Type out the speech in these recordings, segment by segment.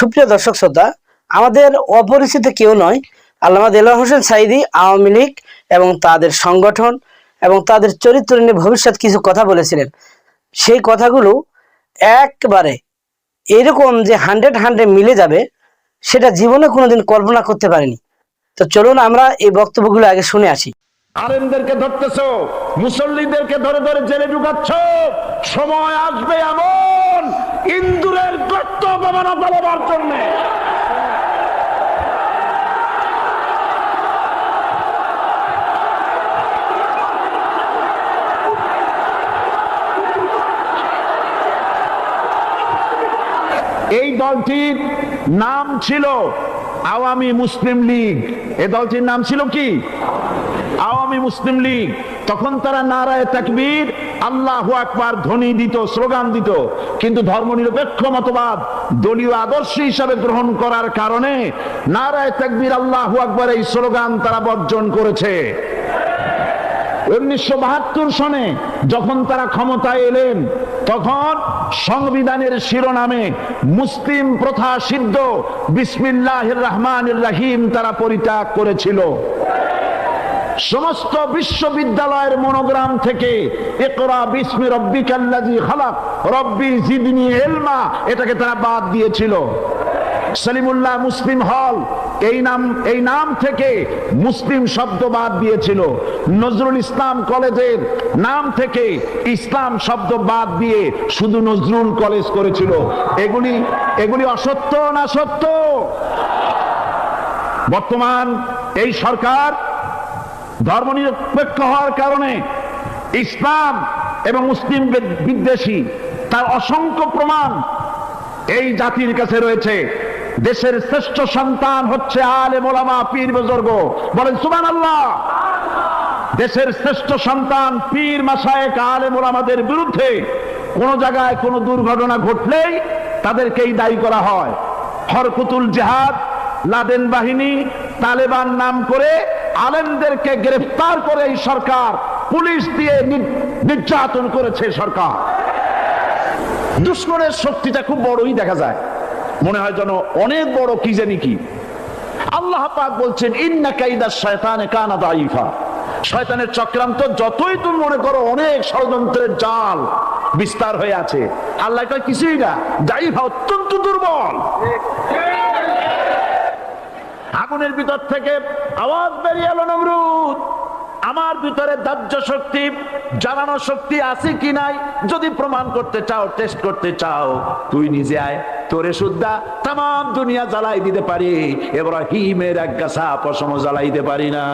সুপ্রিয় দর্শক শ্রোতা, আমাদের অপরিচিত কেউ নয়, আল্লামা দেলোয়ার হোসেন সাইদি আওয়ামী লীগ এবং তাদের সংগঠন এবং তাদের চরিত্র নিয়ে ভবিষ্যৎ কিছু কথা বলেছিলেন। সেই কথাগুলো একবারে এরকম যে হান্ড্রেড হান্ড্রেড মিলে যাবে, সেটা জীবনে কোনোদিন কল্পনা করতে পারিনি। তো চলুন আমরা এই বক্তব্যগুলো আগে শুনে আসি। মুসল্লিদেরকে ধরে ধরে জেলে ঢুকাচ্ছ, সময় আসবে এমন ইন্দুরের গর্ত অপমানা পালাবার জন্য। এই দলটির নাম ছিল আওয়ামী মুসলিম লীগ। এই দলটির নাম ছিল কি? আওয়ামী মুসলিম লীগ। তখন তারা নারায় তাকবীর আল্লাহ আকবার ধ্বনি দিত, স্লোগান দিত, কিন্তু ধর্মনিরপেক্ষ মতবাদ দলীয় আদর্শ হিসাবে গ্রহণ করার কারণে নারায় তাকবীর আল্লাহ আকবার এই স্লোগান তারা বর্জন করেছে। উনিশশো বাহাত্তর সনে যখন তারা ক্ষমতায় এলেন, তখন সংবিধানের শিরোনামে মুসলিম প্রথা সিদ্ধ বিসমিল্লাহ রহমান রাহিম তারা পরিত্যাগ করেছিল। সমস্ত বিশ্ববিদ্যালয়ের মনোগ্রাম থেকে একরা বিস্মি রব্বি কাল্লাজি খালাক, রব্বি জিদনি এলমা এটাকে তারা বাদ দিয়েছিল। সলিমুল্লাহ মুসলিম হল, এই নাম এই নাম থেকে মুসলিম শব্দ বাদ দিয়েছিল। নজরুল ইসলাম কলেজের নাম থেকে ইসলাম শব্দ বাদ দিয়ে শুধু নজরুল কলেজ করেছিল। এগুলি এগুলি অসত্য না সত্য? বর্তমান এই সরকার ধর্মনিরপেক্ষ হওয়ার কারণে ইসলাম এবং মুসলিম বিদ্বেষী, তার অসংখ্য প্রমাণ এই জাতির কাছে রয়েছে। দেশের শ্রেষ্ঠ সন্তান হচ্ছে আলে মোলামা পীর বুজুর্গ। বলেন সুমান আল্লাহ দেশের শ্রেষ্ঠ সন্তান পীর মাসায়েক আলে মোলামাদের বিরুদ্ধে কোন জায়গায় কোনো দুর্ঘটনা ঘটলেই তাদেরকেই দায়ী করা হয়। হরকুতুল জেহাদ, লাদেন বাহিনী, তালেবান নাম করে আলেমদেরকে গ্রেফতার করে এই সরকার, পুলিশ দিয়ে নির্যাতন করেছে সরকার। দুশ্মনের শক্তিটা খুব বড়ই দেখা যায়। মনে হয় যেন অনেক বড় কি জানি কি। আল্লাহ পাক বলছেন, ইন্না কাইদা শয়তানে কানা দাইফা শয়তানের চক্রান্ত যতই তুমি মনে করো অনেক ষড়যন্ত্রের জাল বিস্তার হয়ে আছে। আল্লাহ কিছুই না দাইফা অত্যন্ত দুর্বল। আগুনের ভিতর থেকে আওয়াজ বেরিয়ে এলো, নমরুদ, আমার ভিতরে দাহ্য শক্তি, জ্বালানো শক্তি আছে কি নাই? যদি প্রমাণ করতে চাও, টেস্ট করতে চাও, তুই নিজে আয়, তোরে সুদ্ধা তাম দুনিয়া জ্বালাই দিতে পারি এবার হিমের এক গাছা পশম জ্বালাইতে পারি না।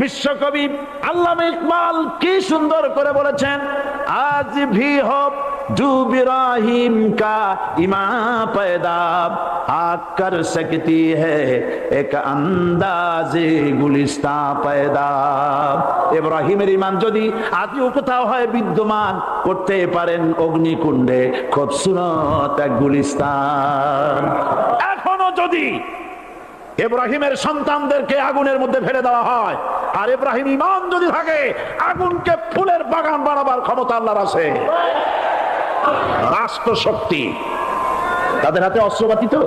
বিশ্বকবি আল্লামা ইকবাল কি সুন্দর করে বলেছেন, আজ ভি হোক जो इब्राहिम का इमा पैदा आग कर सकती है एक अंदाज गुलिस्ता पैदा ইব্রাহিমের ইমান যদি আজও কোথাও হয় বিদ্যমান করতে পারেন অগ্নিকুণ্ডে খুব সুনত এক গুলিস্তান এখনো যদি ইব্রাহিমের সন্তানদেরকে আগুনের মধ্যে ফেলে দেওয়া হয় আর ইব্রাহিম ইমান যদি থাকে আগুনকে ফুলের বাগান বানাবার ক্ষমতা আল্লাহর আছে রাষ্ট্র শক্তি তাদের হাতে অস্ত্রপাতি তো?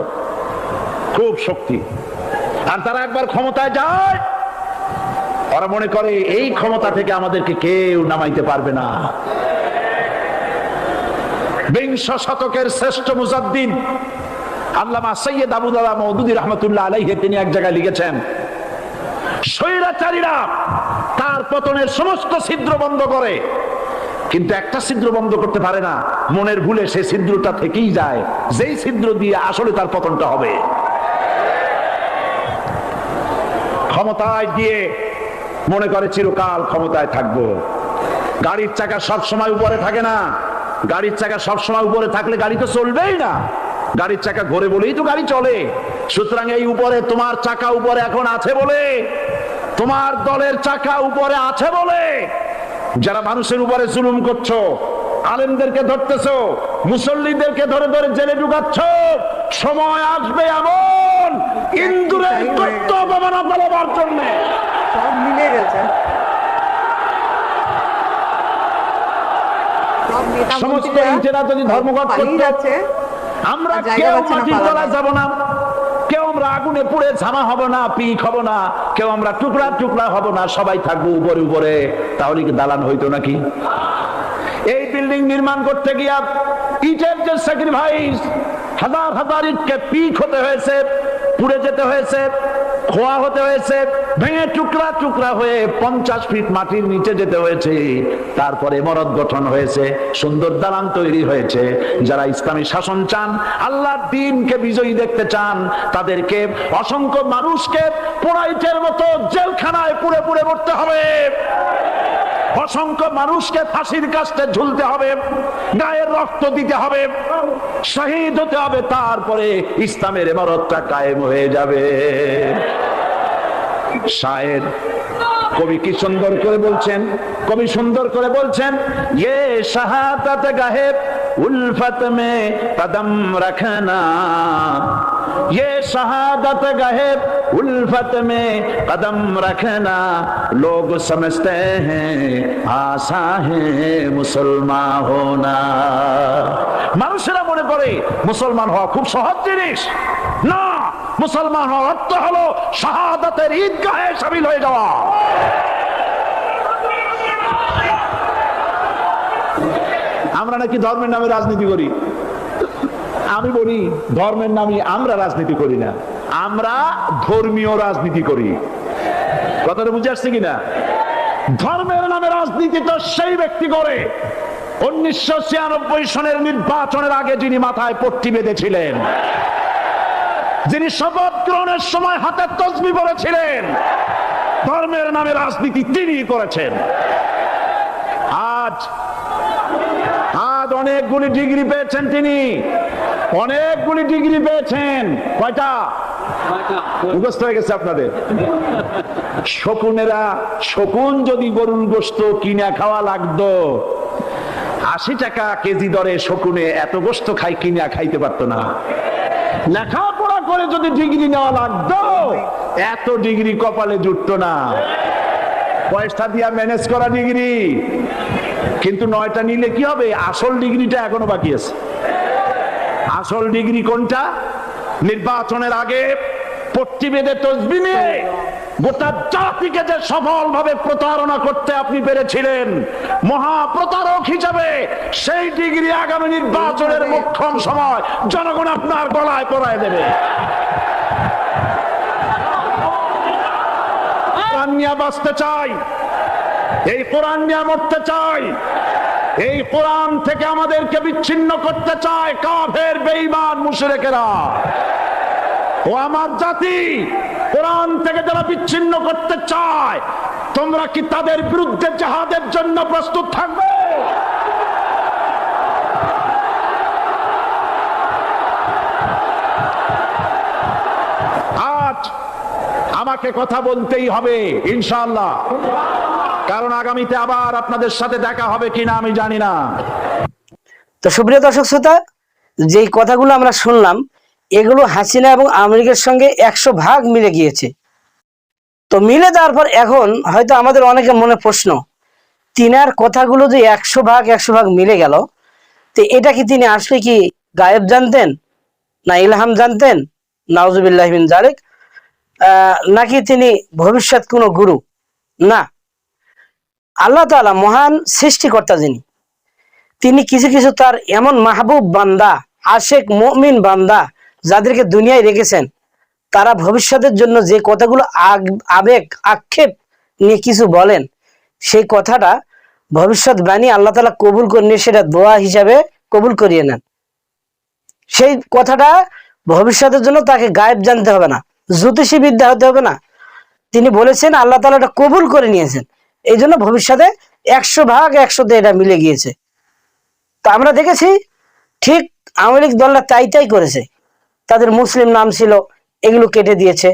খুব শক্তি। আর তারা একবার ক্ষমতায় যায়, ওরা মনে করে, এই ক্ষমতা থেকে আমাদেরকে কেউ নামাইতে পারবে না। বিংশ শতকের শ্রেষ্ঠ মুজাদ্দিন আল্লামা সৈয়দ আবুদাল্লাহ মৌদুদি রহমতুল্লাহ আলাইহে তিনি এক জায়গায় লিখেছেন, স্বৈরাচারীরা তার পতনের সমস্ত ছিদ্র বন্ধ করে কিন্তু একটা ছিদ্র বন্ধ করতে পারে না। মনের ভুলে সে ছিদ্রটা থেকেই যায়। যেই ছিদ্র দিয়ে আসলে তার পতনটা হবে। ক্ষমতায় গিয়ে মনে করে চিরকাল ক্ষমতায় থাকব। গাড়ির চাকা সব সময় উপরে থাকে না। গাড়ির চাকা সব সময় উপরে থাকলে গাড়ি তো চলবেই না। গাড়ির চাকা ঘোরে বলেই তো গাড়ি চলে। সুতরাং এই উপরে তোমার চাকা উপরে এখন আছে বলে। তোমার দলের চাকা উপরে আছে বলে। যারা মানুষের উপরে জুলুম করছ আলেমদেরকে ধরতেছো মুসল্লিদেরকে ধরে ধরে জেলে ঢুকাচ্ছ সময় আসবে এমন ইন্দুরের পালাবার জন্যে। সব মিলে গেছে। সমস্ত ইটেরা যদি ধর্মঘট করতো, আমরা কেউ মাটির তলায় যাব না কেউ আমরা আগুনে পুড়ে ঝামা হব না পিক হব না। কেউ আমরা টুকরা টুকরা হব না, সবাই থাকব উপরে উপরে। তাহলে কি দালান হইতো নাকি? এই বিল্ডিং নির্মাণ করতে গিয়া ইটের যে স্যাক্রিফাইস হাজার হাজার ইটকে পিক হতে হয়েছে, পুড়ে যেতে হয়েছে। খোয়া হতে হয়েছে, ভেঙে টুকরা টুকরা হয়ে পঞ্চাশ ফিট মাটির নিচে যেতে হয়েছে। তারপরে মরদ গঠন হয়েছে, সুন্দর দালান তৈরি হয়েছে। যারা ইসলামী শাসন চান আল্লাহ দিনকে বিজয়ী দেখতে চান, তাদেরকে অসংখ্য মানুষকে পোড়াইটের মতো জেলখানায় পুরে পুরে মরতে হবে। অসংখ্য মানুষকে ফাঁসির কাছে ঝুলতে হবে, গায়ের রক্ত দিতে হবে, শহীদ হতে হবে, তারপরে ইসলামের এমারতটা কায়েম হয়ে যাবে। শায়ের কবি কি সুন্দর করে বলছেন? কবি সুন্দর করে বলছেন ইয়ে শাহাদাত গাহেব উলফত মে কদম রাখনা ये शहादत गहेब उल्फत में कदम रखना लोग समझते हैं आशा है मुसलमान होना মানুষেরা মনে করে মুসলমান হওয়া খুব সহজ জিনিস না মুসলমান হওয়ার অর্থ হলো শাহাদাতের ঈদগাহে সামিল হয়ে যাওয়া আমরা নাকি ধর্মের নামে রাজনীতি করি? আমি বলি, ধর্মের নামে আমরা রাজনীতি করি না। আমরা ধর্মীয় রাজনীতি করি। কথাটা বুঝে আসছে কিনা? ধর্মের নামে রাজনীতি তো সেই ব্যক্তি করে। উনিশশো ছিয়ানব্বই সনের নির্বাচনের আগে যিনি মাথায় পট্টি বেঁধেছিলেন, যিনি শপথ গ্রহণের সময় হাতে তসবি পড়েছিলেন ধর্মের নামে রাজনীতি তিনি করেছেন। আজ অনেকগুলি ডিগ্রি পেয়েছেন তিনি। অনেকগুলি ডিগ্রি পেয়েছেন। কয়টা? মুখস্থ হয়ে গেছে আপনাদের। শকুনেরা শকুন যদি গরুর গোস্ত কিনে খাওয়া লাগতো আশি টাকা কেজি দরে শকুনে এত গোস্ত খাই কিনা খাইতে পারতো না। লেখাপড়া করে যদি ডিগ্রি নেওয়া লাগতো এত ডিগ্রি কপালে জুটতো না। পয়সা দিয়া ম্যানেজ করা ডিগ্রি। কিন্তু নয়টা নিলে কি হবে? আসল ডিগ্রিটা এখনও বাকি আছে। আসল ডিগ্রি কোনটা? নির্বাচনের আগে তসবি নিয়ে গোটা জাতিকে যে প্রতারণা করতে আপনি পেরেছিলেন হিসাবে সেই ডিগ্রি আগামী নির্বাচনের মোক্ষম সময় জনগণ আপনার গলায় পড়ায় দেবে। বাঁচতে চাই। এই কোরআন নিয়ে মরতে চাই। এই কোরআন থেকে আমাদেরকে বিচ্ছিন্ন করতে চায় কাফের, বেঈমান, মুশরিকেরা। ও আমার জাতি, কোরআন থেকে যারা বিচ্ছিন্ন করতে চায়, তোমরা কি তাদের বিরুদ্ধে জাহাদের জন্য প্রস্তুত থাকবে? আজ আমাকে কথা বলতেই হবে, ইনশাআল্লাহ। কারণ আগামীতে আবার আপনাদের সাথে দেখা হবে কিনা আমি জানি না। তো সুপ্রিয় দর্শক শ্রোতা যেই কথাগুলো আমরা শুনলাম এগুলো হাসিনা এবং আমেরিকার সঙ্গে একশো ভাগ মিলে গিয়েছে। তো মিলে যাওয়ার পর এখন হয়তো আমাদের অনেকের মনে প্রশ্ন তিনার কথাগুলো যে একশো ভাগ একশো ভাগ মিলে গেল তো এটা কি তিনি আসলে কি গায়েব জানতেন না ইলহাম জানতেন নাউজুবিল্লাহমিন জালেক আহ, নাকি তিনি ভবিষ্যৎ কোনো গুরু? না। আল্লাহ তাআলা মহান সৃষ্টিকর্তা যিনি, তিনি কিছু কিছু তার এমন মাহবুব বান্দা, আশেক মমিন বান্দা যাদেরকে দুনিয়ায় রেখেছেন, তারা ভবিষ্যতের জন্য যে কথাগুলো আবেগ, আক্ষেপ নিয়ে কিছু বলেন, সেই কথাটা ভবিষ্যৎ বাণী আল্লাহ তালা কবুল করে নিয়ে সেটা দোয়া হিসাবে কবুল করিয়ে নেন। সেই কথাটা ভবিষ্যতের জন্য তাকে গায়েব জানতে হবে না জ্যোতিষী বিদ্যা হতে হবে না। তিনি বলেছেন, আল্লাহ তালা এটা কবুল করে নিয়েছেন। এই জন্য ভবিষ্যতে একশো ভাগ একশোতে এটা মিলে গিয়েছে। তো আমরা দেখেছি ঠিক আওয়ামী লীগ দলটা তাই তাই করেছে। তাদের মুসলিম নাম ছিল, এগুলো কেটে দিয়েছে।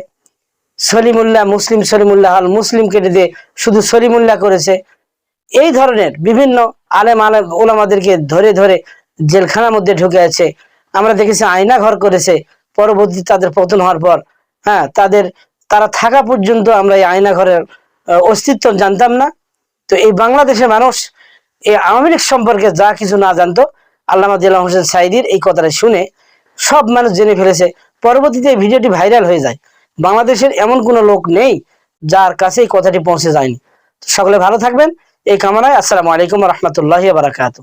সলিমুল্লাহ, মুসলিম সলিমুল্লাহ আল মুসলিম কেটে দিয়ে শুধু সলিমুল্লাহ করেছে। এই ধরনের বিভিন্ন আলেম আলেম ওলামাদেরকে ধরে ধরে জেলখানার মধ্যে ঢুকে আছে। আমরা দেখেছি আয়না ঘর করেছে। পরবর্তী তাদের পতন হওয়ার পর হ্যাঁ তাদের, তারা থাকা পর্যন্ত আমরা এই আয়না ঘরের অস্তিত্ব জানতাম না। তো এই বাংলাদেশের মানুষ এই আওয়ামী লীগ সম্পর্কে যা কিছু না জানতো, আল্লামা দিল্লাহ হোসেন সাইদির এই কথাটা শুনে সব মানুষ জেনে ফেলেছে, পরবর্তীতে এই ভিডিওটি ভাইরাল হয়ে যায়। বাংলাদেশের এমন কোনো লোক নেই যার কাছে এই কথাটি পৌঁছে যায়নি। সকলে ভালো থাকবেন। এই কামনায় আসসালামু আলাইকুম রহমতুল্লাহ বারাকাতু